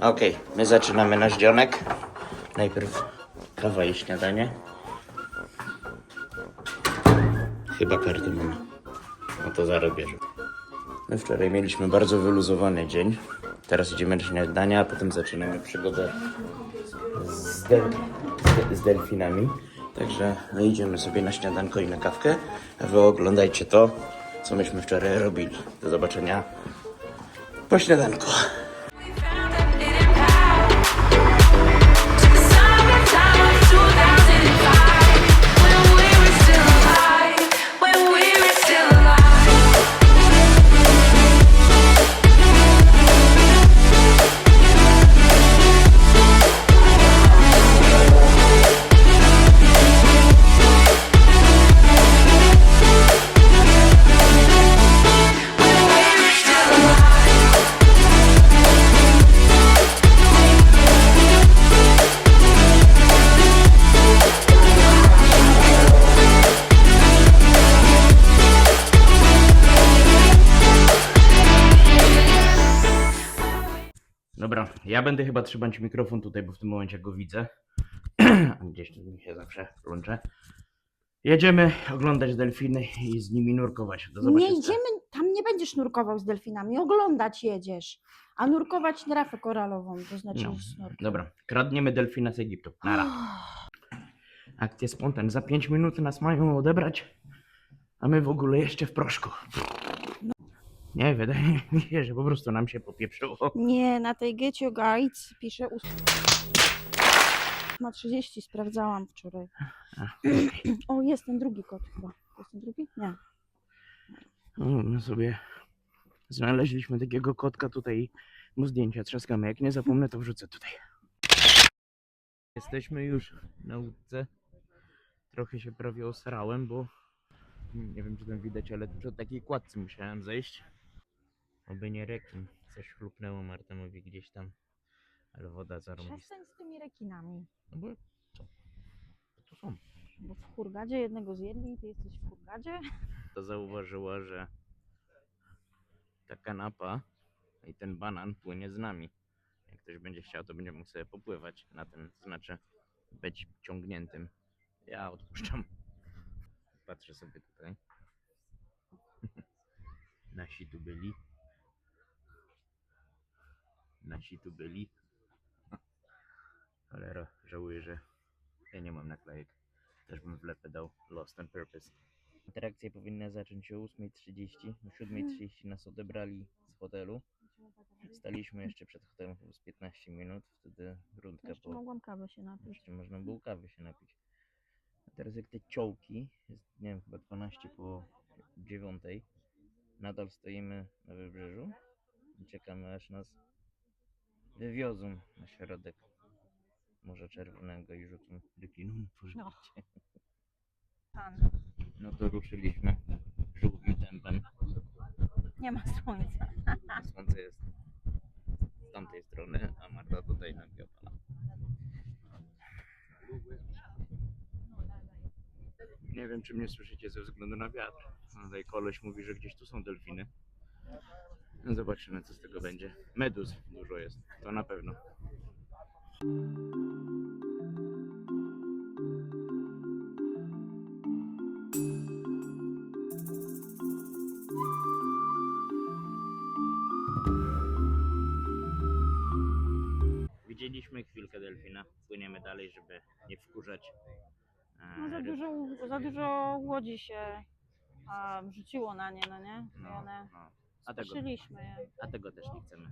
Okej, my zaczynamy nasz dzionek. Najpierw kawa i śniadanie. Chyba karty mamy. No to zaraz bierze. My wczoraj mieliśmy bardzo wyluzowany dzień. Teraz idziemy do śniadania, a potem zaczynamy przygodę z, del- z delfinami. Także no idziemy sobie na śniadanko i na kawkę. A wy oglądajcie to, co myśmy wczoraj robili. Do zobaczenia po śniadanku. Ja będę chyba trzymać mikrofon tutaj, bo w tym momencie go widzę. Gdzieś tu mi się zawsze plącze. Jedziemy oglądać delfiny i z nimi nurkować. Do Nie zobaczenia. idziemy, tam nie będziesz nurkował z delfinami, oglądać jedziesz. A nurkować rafę koralową, to znaczy No, dobra, kradniemy delfina z Egiptu. Nara. Akcje spontan. Za 5 minut nas mają odebrać, a my w ogóle jeszcze w proszku. Nie, wydaje mi się, że po prostu nam się popieprzyło. Nie, na tej Get Your Guides pisze ust... Ma 30, sprawdzałam wczoraj. O, jest ten drugi kot chyba. Jest ten drugi? Nie. O, my sobie znaleźliśmy takiego kotka tutaj i mu zdjęcia trzaskamy. Jak nie zapomnę, to wrzucę tutaj. Jesteśmy już na łódce. Trochę się prawie osrałem, bo nie wiem czy tam widać, ale przy takiej kładce musiałem zejść. Oby nie rekin. Coś chlupnęło Martemowi gdzieś tam. Ale woda zarąbista. Przestań z tymi rekinami. No bo co? Co to są? Bo w Hurgadzie jednego zjedli i ty jesteś w Hurgadzie? to zauważyła, że ta kanapa i ten banan płynie z nami. Jak ktoś będzie chciał, to będzie mógł sobie popływać na ten, to znaczy być ciągniętym. Ja odpuszczam. Patrzę sobie tutaj. Nasi tu byli. Nasi tu byli. Cholera, żałuję, że ja nie mam naklejek. Też bym wlepę dał Lost on Purpose. Atrakcje powinny zacząć się o 8.30. O 7.30 nas odebrali z hotelu. Staliśmy jeszcze przed hotelem chyba z 15 minut. Wtedy rundka Jeszcze po... mogłam kawę się napić. Jeszcze można było kawy się napić. A teraz jak te ciołki, jest nie wiem, chyba 12 po 9, nadal stoimy na wybrzeżu i czekamy aż nas wywiozą na środek Morza Czerwonego i rzucą rekinom po żywcie. No to ruszyliśmy żółwim tempem. Nie ma słońca. Słońce jest z tamtej strony, a Marta tutaj na biopala. Nie wiem, czy mnie słyszycie ze względu na wiatr. No, Tutaj koleś mówi, że gdzieś tu są delfiny. No zobaczymy, co z tego będzie. Meduz dużo jest, to na pewno. Widzieliśmy chwilkę delfina. Płyniemy dalej, żeby nie wkurzać. e, No za dużo, za dużo łodzi się a, rzuciło na nie, no nie? I No, one no. A tego, je. a tego też nie chcemy.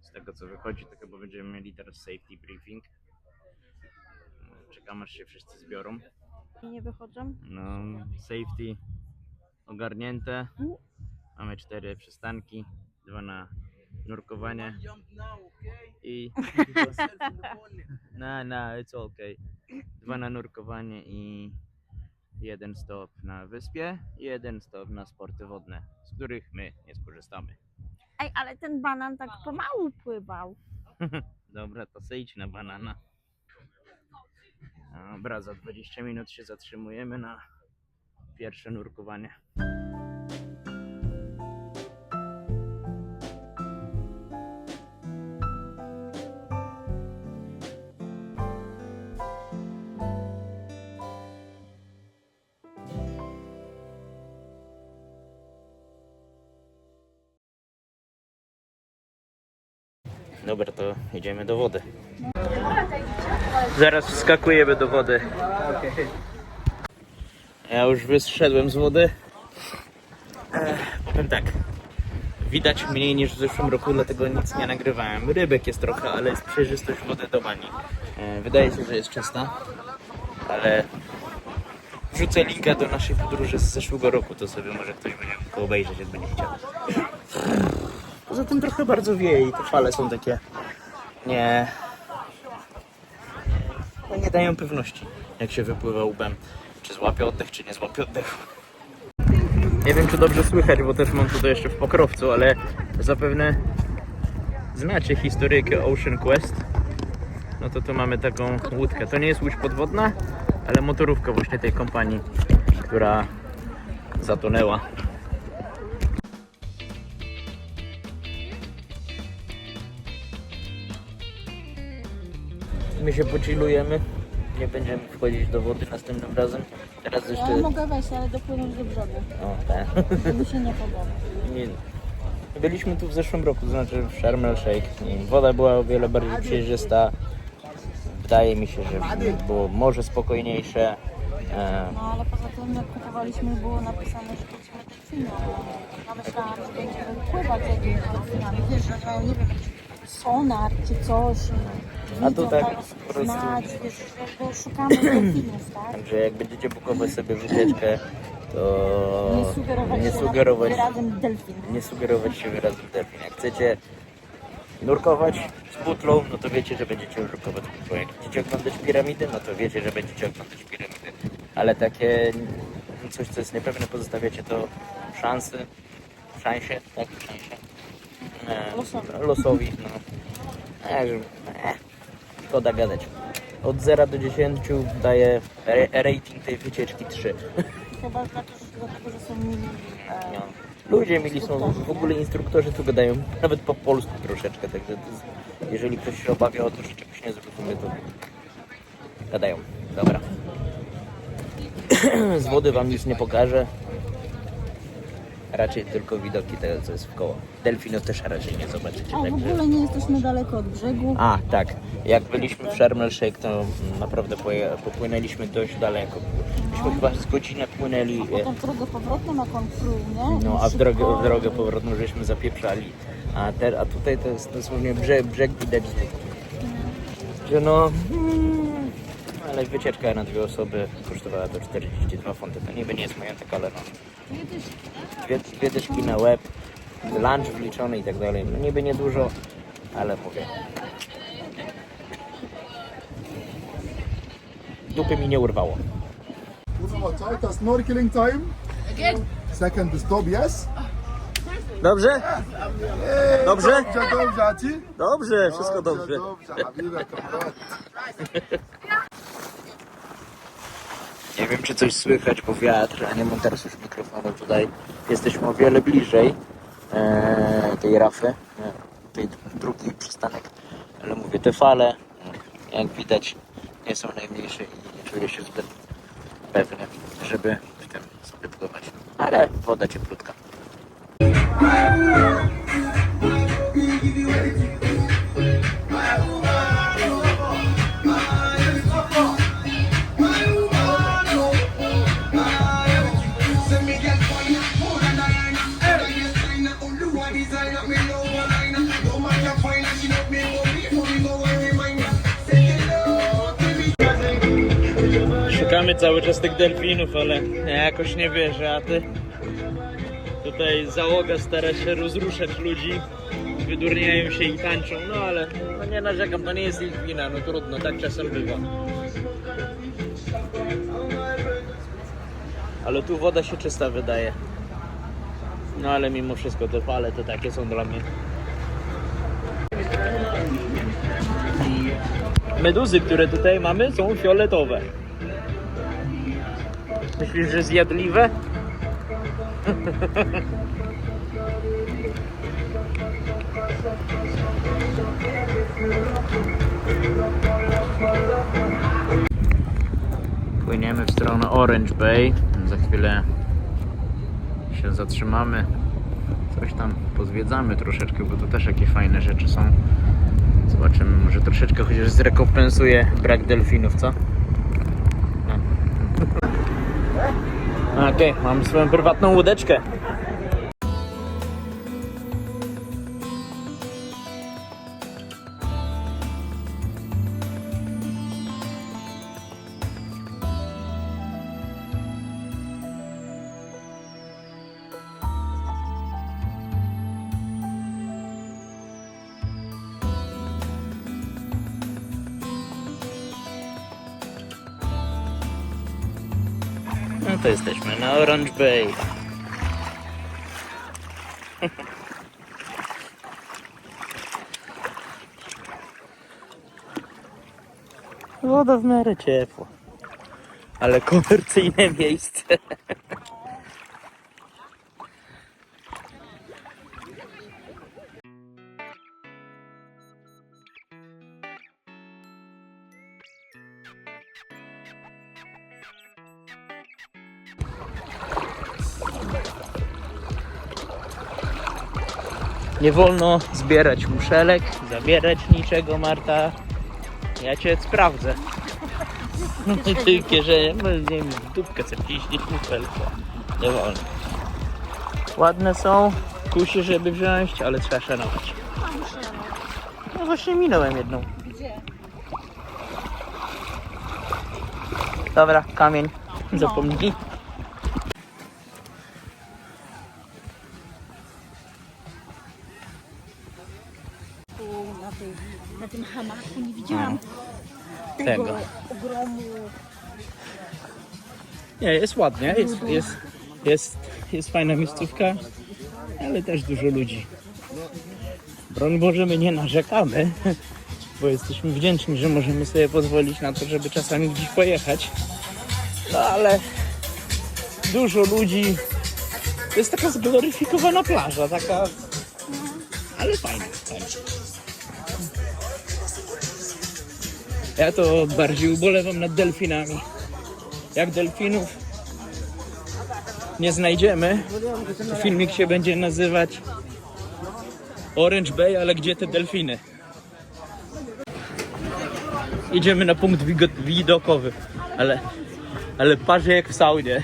Z tego co wychodzi, to chyba będziemy mieli teraz safety briefing. Czekam aż się wszyscy zbiorą. I nie wychodzą. No, safety ogarnięte. Mamy cztery przystanki, dwa na nurkowanie i no, no, it's okay. Dwa na nurkowanie i jeden stop na wyspie i jeden stop na sporty wodne, z których my nie skorzystamy. Ej, ale ten banan tak pomału pływał. Dobra, to sejdź na banana. Dobra, za 20 minut się zatrzymujemy na pierwsze nurkowanie. Dobra, to idziemy do wody. Zaraz wskakujemy do wody. Ja już wyszedłem z wody. Ech, powiem tak. Widać mniej niż w zeszłym roku, dlatego nic nie nagrywałem. Rybek jest trochę, ale jest przejrzystość wody do bani. E, Wydaje się, że jest czysta, ale wrzucę linka do naszej podróży z zeszłego roku, to sobie może ktoś będzie mógł obejrzeć, jak będzie chciał. Poza tym trochę bardzo wieje i te fale są takie nie, no nie dają pewności, jak się wypływa łbem, czy złapie oddech, czy nie złapie oddechu. Nie wiem, czy dobrze słychać, bo też mam tutaj jeszcze w pokrowcu, ale zapewne znacie historyjkę Ocean Quest. No to tu mamy taką łódkę. To nie jest łódź podwodna, ale motorówka właśnie tej kompanii, która zatonęła. My się pochillujemy. Nie będziemy wchodzić do wody następnym razem. Teraz jeszcze... Ja mogę wejść, ale dopłynąć do brzegu. O, tak. Się nie podoba. Nie. Byliśmy tu w zeszłym roku, to znaczy w Sharm el Sheikh. i Woda była o wiele bardziej przejrzysta. Wydaje mi się, że było morze spokojniejsze. E, No ale poza tym jak kupowaliśmy było napisane, że będziemy delfiny. Ja myślałam, że będziemy pływać jakimiś delfinami. Wiesz, że mają, nie wiem, jakiś sonar czy coś. A tu tak po prostu- Znać, wiesz, jakby szukamy delfinów, tak? Także jak będziecie bukować sobie wycieczkę, to Nie sugerować nie się sugerować, wyrazem delfin. nie sugerować się wyrazem delfin. Jak chcecie nurkować z butlą, no to wiecie, że będziecie nurkować z butlą. Jak chcecie oglądać piramidy, no to wiecie, że będziecie oglądać piramidy. Ale takie coś, co jest niepewne, pozostawiacie to szansy, szansie, tak? Szansie. E, Losowi. Losowi, no. E, że- e, szkoda gadać. Od 0 do 10 daję ra- rating tej wycieczki 3. Chyba dlatego, dlatego że są mili. E, No. Ludzie mieli są, w ogóle instruktorzy tu gadają nawet po polsku troszeczkę, także to jest, jeżeli ktoś się obawia o to, że czegoś nie zrozumie, to gadają. Dobra. Z wody wam nic nie pokażę. Raczej tylko widoki tego, co jest w koło. Delfinów też raczej nie zobaczycie. A w Także... ogóle nie jesteśmy daleko od brzegu. A, tak. Jak byliśmy w Sharm el Sheikh, to mm, naprawdę poje- popłynęliśmy dość daleko. Myśmy chyba z godzinę płynęli. e, Potem w drogę powrotną, jak on pluł, nie? No, a w drogę, w drogę powrotną żeśmy zapieprzali. A, te, a tutaj to jest dosłownie brzeg, brzeg widać. Że no... mm, Ale wycieczka na dwie osoby kosztowała to 42 funty. To niby nie jest majątek, ale no... Dwie, dwie dyszki na łeb, lunch wliczony i tak dalej. No niby niedużo, ale mówię. Dupy mi nie urwało. Snorkeling time. Again. Second stop, yes? Dobrze? Dobrze? Dobrze, dobrze? Dobrze, wszystko dobrze. Dobrze, Habiba. Nie wiem, czy coś słychać, bo wiatr, a nie mam teraz już mikrofonu tutaj. Jesteśmy o wiele bliżej e, tej rafy, e, tej drugi przystanek. Ale mówię, te fale, e, jak widać, nie są najmniejsze i nie czuję się zbyt pewny, żeby w tym sobie pływać. Ale woda cieplutka. Cały czas tych delfinów, ale ja jakoś nie wierzę, a ty? Tutaj załoga stara się rozruszać ludzi, wydurniają się i tańczą, no ale no nie narzekam, to nie jest ich wina, no trudno, tak czasem bywa. Ale tu woda się czysta wydaje. No ale mimo wszystko te fale to takie są dla mnie. Meduzy, które tutaj mamy, są fioletowe. Myślisz, że zjadliwe? Płyniemy w stronę Orange Bay. Za chwilę się zatrzymamy. Coś tam pozwiedzamy troszeczkę, bo tu też jakieś fajne rzeczy są. Zobaczymy, może troszeczkę chociaż zrekompensuje brak delfinów, co? Okej, mam swoją prywatną łódeczkę. Orange Bay. Woda w miarę ciepła. Ale komercyjne miejsce. Nie wolno zbierać muszelek, zabierać niczego, Marta. Ja cię sprawdzę. Ty kieszenie, no, nie wiem, dupkę sobie muszelkę. Nie wolno. Ładne są, kusi, żeby wziąć, ale trzeba szanować. No właśnie minąłem jedną. Gdzie? Dobra, kamień. Zapomnij. Tego. Nie, jest ładnie, jest, jest, jest, jest fajna miejscówka, ale też dużo ludzi. Broń Boże, my nie narzekamy, bo jesteśmy wdzięczni, że możemy sobie pozwolić na to, żeby czasami gdzieś pojechać. No ale dużo ludzi. To jest taka zgloryfikowana plaża, taka. Ale fajna, fajna. Ja to bardziej ubolewam nad delfinami jak delfinów nie znajdziemy, to filmik się będzie nazywać Orange Bay, ale gdzie te delfiny? Idziemy na punkt widokowy, ale, ale parzy jak w saunie.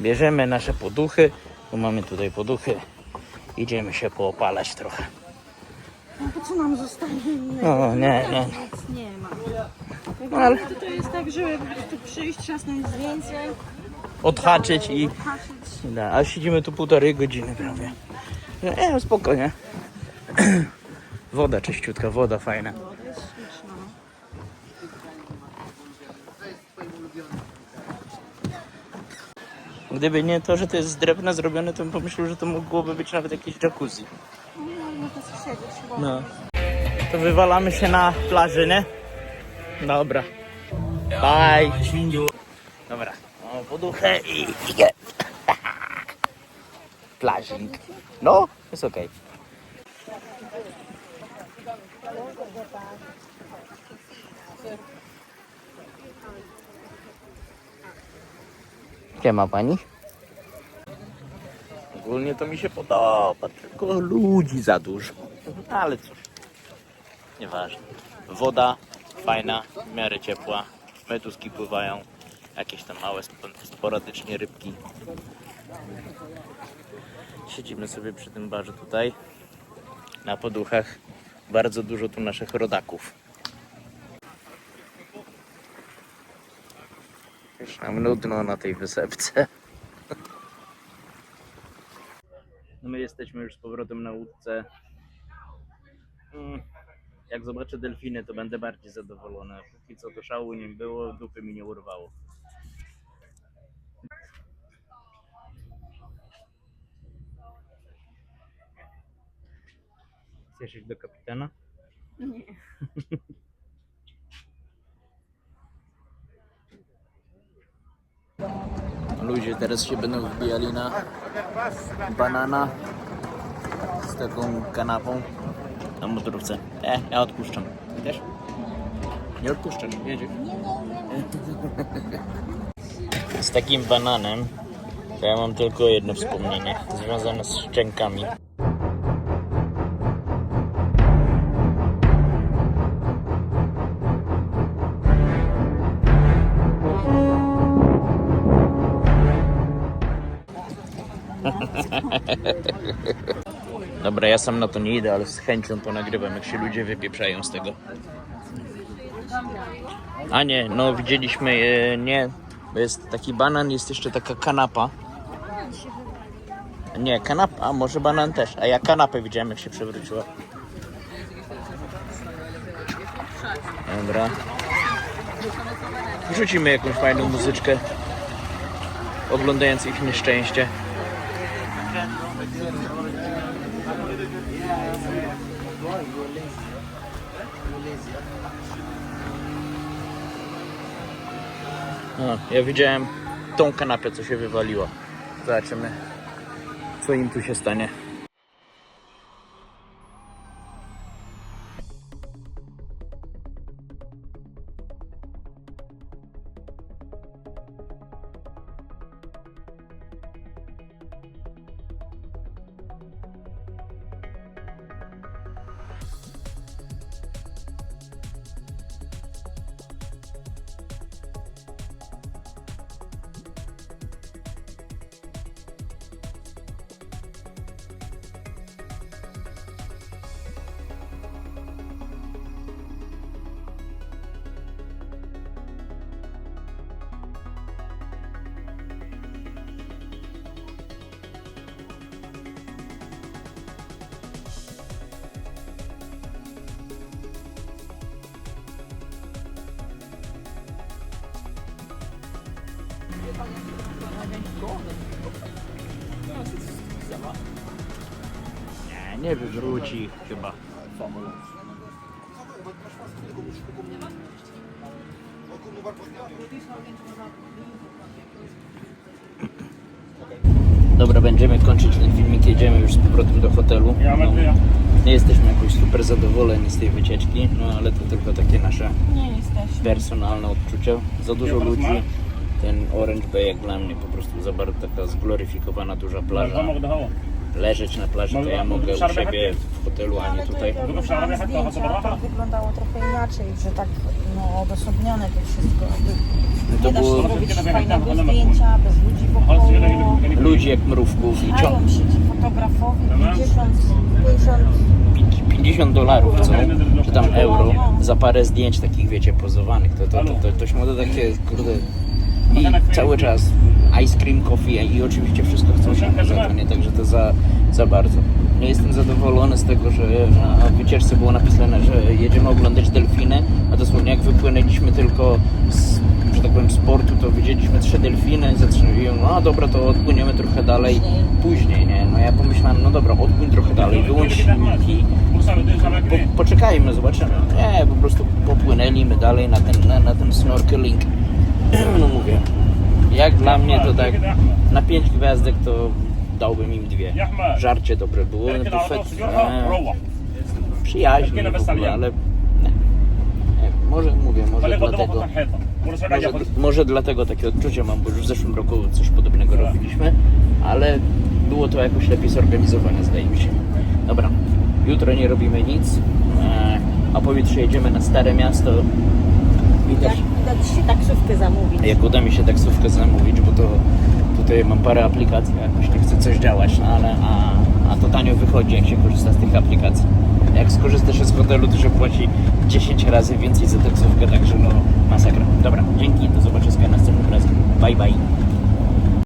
Bierzemy nasze poduchy, bo mamy tutaj poduchy. Idziemy się poopalać trochę. No to co nam zostaje? No nie, nie. Nic nie ma. No, ale To, to jest tak, żeby po prostu przyjść, trzasnąć zdjęcie, odhaczyć i... patrzeć. Da, a siedzimy tu półtorej godziny prawie. No, Nie, no spokojnie. Woda czyściutka, woda fajna. Woda jest śliczna. Gdyby nie to, że to jest z drewna zrobione, to bym pomyślał, że to mogłoby być nawet jakieś jacuzzi. No, no to siedzieć. No. To wywalamy się na plaży, nie? Dobra. Bye. Dobra. Mamy poduchę i idzie. Plażing. No, jest okej. Gdzie ma pani? Ogólnie to mi się podoba, tylko ludzi za dużo. Ale cóż, nieważne. Woda fajna, w miarę ciepła, meduski pływają, jakieś tam małe spo- sporadycznie rybki. Siedzimy sobie przy tym barze tutaj, na poduchach. Bardzo dużo tu naszych rodaków. Już nam nudno na tej wysepce. No my jesteśmy już z powrotem na łódce. Mm, Jak zobaczę delfiny, to będę bardziej zadowolony. Póki co to szału nie było, dupy mi nie urwało. Chcesz iść do kapitana? Nie. Ludzie teraz się będą wbijali na banana z taką kanapą na motorówce. E, ja odpuszczam. Też? Nie odpuszczasz, jedzie. Z takim bananem to ja mam tylko jedno wspomnienie związane z szczękami. Dobra, ja sam na to nie idę, ale z chęcią to nagrywam, jak się ludzie wypieprzają z tego. A nie, no widzieliśmy, e, nie, jest taki banan, jest jeszcze taka kanapa. Nie, kanapa, a może banan też, a ja kanapę widziałem, jak się przewróciła. Dobra. Wrzucimy jakąś fajną muzyczkę, oglądając ich nieszczęście. No, ja widziałem tą kanapę, co się wywaliła. Zobaczymy, co im tu się stanie. Nie, nie wywróci chyba. Dobra, będziemy kończyć ten filmik, jedziemy już z powrotem do hotelu. No, nie jesteśmy jakoś super zadowoleni z tej wycieczki, no ale to tylko takie nasze Nie jesteśmy. personalne odczucia. Za dużo ludzi. Ten Orange Bay jak dla mnie po prostu za bardzo taka zgloryfikowana duża plaża. Leżeć na plaży to ja mogę u siebie w hotelu, a nie tutaj. Oglądałam zdjęcia, to wyglądało trochę inaczej, że tak no, odosobnione to wszystko. No to Nie da było się robić fajnego zdjęcia bez ludzi wokoło. ludzi jak mrówków i ciąg. Dają się ci fotografowi 50, 50 50 dolarów, co? Czy tam euro za parę zdjęć takich, wiecie, pozowanych. To, to, to, to, to śmode takie, kurde. I cały czas ice cream, coffee i oczywiście wszystko chcą się za to, nie? Także to za, za bardzo. Nie jestem zadowolony z tego, że na wycieczce było napisane, że jedziemy oglądać delfiny, a dosłownie jak wypłynęliśmy tylko z, że tak powiem, z portu, to widzieliśmy trzy delfiny, zatrzymują, no dobra, to odpłyniemy trochę dalej, później, nie? No ja pomyślałem, no dobra, odpłyń trochę dalej, wyłącz silniki, po, poczekajmy, zobaczymy. Nie, po prostu popłynęliśmy dalej na ten, na, na ten snorkeling. No mówię, jak dla mnie to tak na 5 gwiazdek to dałbym im dwie. Żarcie dobre było, bufet e, przyjaźnie w ogóle, ale nie. nie. Może mówię, może dlatego, może, może dlatego takie odczucia mam, bo już w zeszłym roku coś podobnego robiliśmy, ale było to jakoś lepiej zorganizowane, zdaje mi się. Dobra, jutro nie robimy nic, e, a pojutrze jedziemy na Stare Miasto. Jak uda Ci się taksówkę zamówić. jak uda mi się taksówkę zamówić, bo to tutaj mam parę aplikacji, jakoś nie chce coś działać, no ale a, a to tanio wychodzi, jak się korzysta z tych aplikacji. Jak skorzysta się z hotelu, to się płaci 10 razy więcej za taksówkę, także no masakra. Dobra, dzięki, do zobaczenia na następnym razem. Bye bye.